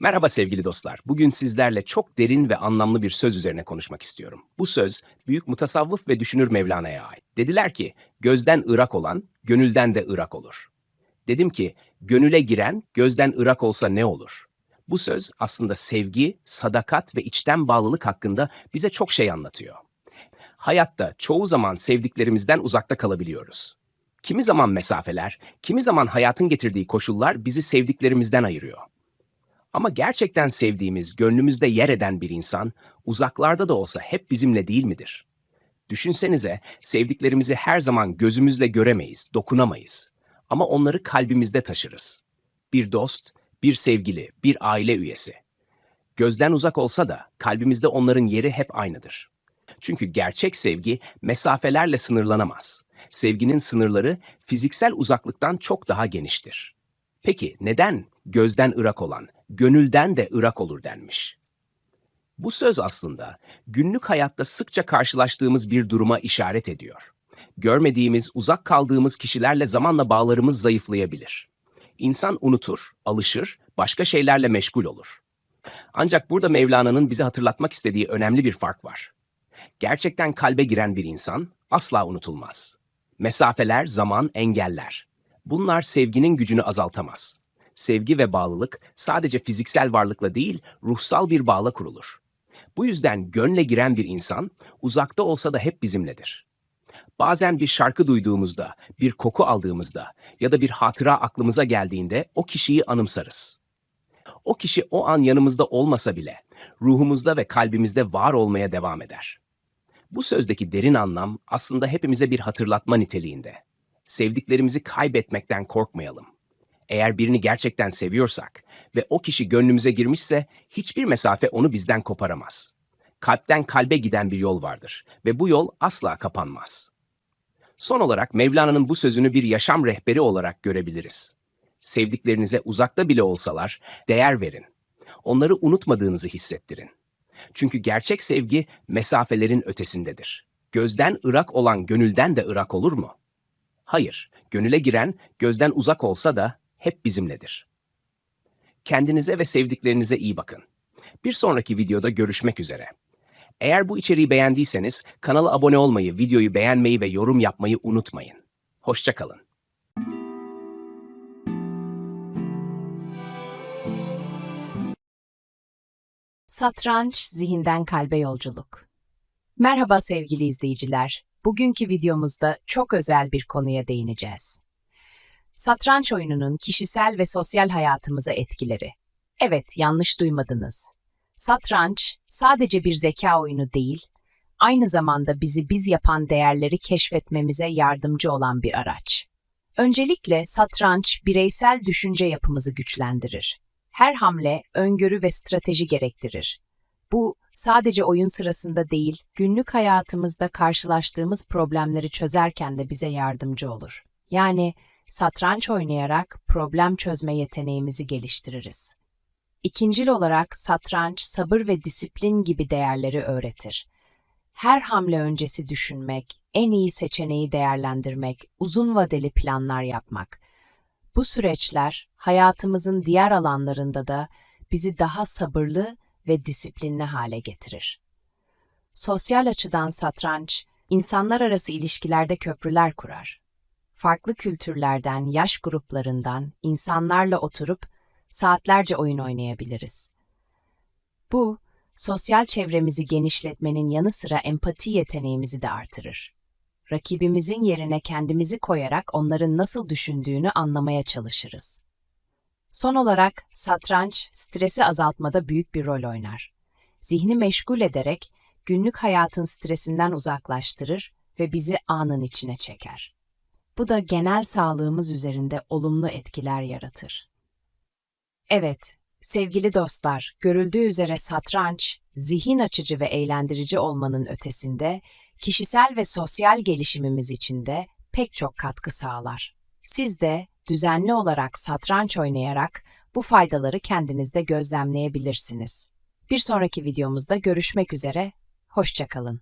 Merhaba sevgili dostlar. Bugün sizlerle çok derin ve anlamlı bir söz üzerine konuşmak istiyorum. Bu söz büyük mutasavvıf ve düşünür Mevlana'ya ait. Dediler ki, gözden ırak olan, gönülden de ırak olur. Dedim ki, gönüle giren, gözden ırak olsa ne olur? Bu söz aslında sevgi, sadakat ve içten bağlılık hakkında bize çok şey anlatıyor. Hayatta çoğu zaman sevdiklerimizden uzakta kalabiliyoruz. Kimi zaman mesafeler, kimi zaman hayatın getirdiği koşullar bizi sevdiklerimizden ayırıyor. Ama gerçekten sevdiğimiz, gönlümüzde yer eden bir insan, uzaklarda da olsa hep bizimle değil midir? Düşünsenize, sevdiklerimizi her zaman gözümüzle göremeyiz, dokunamayız. Ama onları kalbimizde taşırız. Bir dost, bir sevgili, bir aile üyesi. Gözden uzak olsa da kalbimizde onların yeri hep aynıdır. Çünkü gerçek sevgi mesafelerle sınırlanamaz. Sevginin sınırları fiziksel uzaklıktan çok daha geniştir. Peki neden gözden ırak olan, gönülden de ırak olur denmiş? Bu söz aslında günlük hayatta sıkça karşılaştığımız bir duruma işaret ediyor. Görmediğimiz, uzak kaldığımız kişilerle zamanla bağlarımız zayıflayabilir. İnsan unutur, alışır, başka şeylerle meşgul olur. Ancak burada Mevlana'nın bize hatırlatmak istediği önemli bir fark var. Gerçekten kalbe giren bir insan asla unutulmaz. Mesafeler, zaman, engeller. Bunlar sevginin gücünü azaltamaz. Sevgi ve bağlılık sadece fiziksel varlıkla değil, ruhsal bir bağla kurulur. Bu yüzden gönle giren bir insan uzakta olsa da hep bizimledir. Bazen bir şarkı duyduğumuzda, bir koku aldığımızda ya da bir hatıra aklımıza geldiğinde o kişiyi anımsarız. O kişi o an yanımızda olmasa bile ruhumuzda ve kalbimizde var olmaya devam eder. Bu sözdeki derin anlam aslında hepimize bir hatırlatma niteliğinde. Sevdiklerimizi kaybetmekten korkmayalım. Eğer birini gerçekten seviyorsak ve o kişi gönlümüze girmişse hiçbir mesafe onu bizden koparamaz. Kalpten kalbe giden bir yol vardır ve bu yol asla kapanmaz. Son olarak Mevlana'nın bu sözünü bir yaşam rehberi olarak görebiliriz. Sevdiklerinize uzakta bile olsalar değer verin. Onları unutmadığınızı hissettirin. Çünkü gerçek sevgi mesafelerin ötesindedir. Gözden ırak olan gönülden de ırak olur mu? Hayır, gönüle giren gözden uzak olsa da hep bizimledir. Kendinize ve sevdiklerinize iyi bakın. Bir sonraki videoda görüşmek üzere. Eğer bu içeriği beğendiyseniz kanala abone olmayı, videoyu beğenmeyi ve yorum yapmayı unutmayın. Hoşçakalın. Satranç, zihinden kalbe yolculuk. Merhaba sevgili izleyiciler. Bugünkü videomuzda çok özel bir konuya değineceğiz. Satranç oyununun kişisel ve sosyal hayatımıza etkileri. Evet, yanlış duymadınız. Satranç sadece bir zeka oyunu değil, aynı zamanda bizi biz yapan değerleri keşfetmemize yardımcı olan bir araç. Öncelikle satranç bireysel düşünce yapımızı güçlendirir her hamle öngörü ve strateji gerektirir. Bu sadece oyun sırasında değil, günlük hayatımızda karşılaştığımız problemleri çözerken de bize yardımcı olur. Yani satranç oynayarak problem çözme yeteneğimizi geliştiririz. İkincil olarak satranç sabır ve disiplin gibi değerleri öğretir. Her hamle öncesi düşünmek, en iyi seçeneği değerlendirmek, uzun vadeli planlar yapmak. Bu süreçler hayatımızın diğer alanlarında da bizi daha sabırlı ve disiplinli hale getirir. Sosyal açıdan satranç, insanlar arası ilişkilerde köprüler kurar. Farklı kültürlerden, yaş gruplarından insanlarla oturup saatlerce oyun oynayabiliriz. Bu, sosyal çevremizi genişletmenin yanı sıra empati yeteneğimizi de artırır rakibimizin yerine kendimizi koyarak onların nasıl düşündüğünü anlamaya çalışırız. Son olarak satranç stresi azaltmada büyük bir rol oynar. Zihni meşgul ederek günlük hayatın stresinden uzaklaştırır ve bizi anın içine çeker. Bu da genel sağlığımız üzerinde olumlu etkiler yaratır. Evet, sevgili dostlar, görüldüğü üzere satranç, zihin açıcı ve eğlendirici olmanın ötesinde kişisel ve sosyal gelişimimiz için de pek çok katkı sağlar. Siz de düzenli olarak satranç oynayarak bu faydaları kendinizde gözlemleyebilirsiniz. Bir sonraki videomuzda görüşmek üzere, hoşçakalın.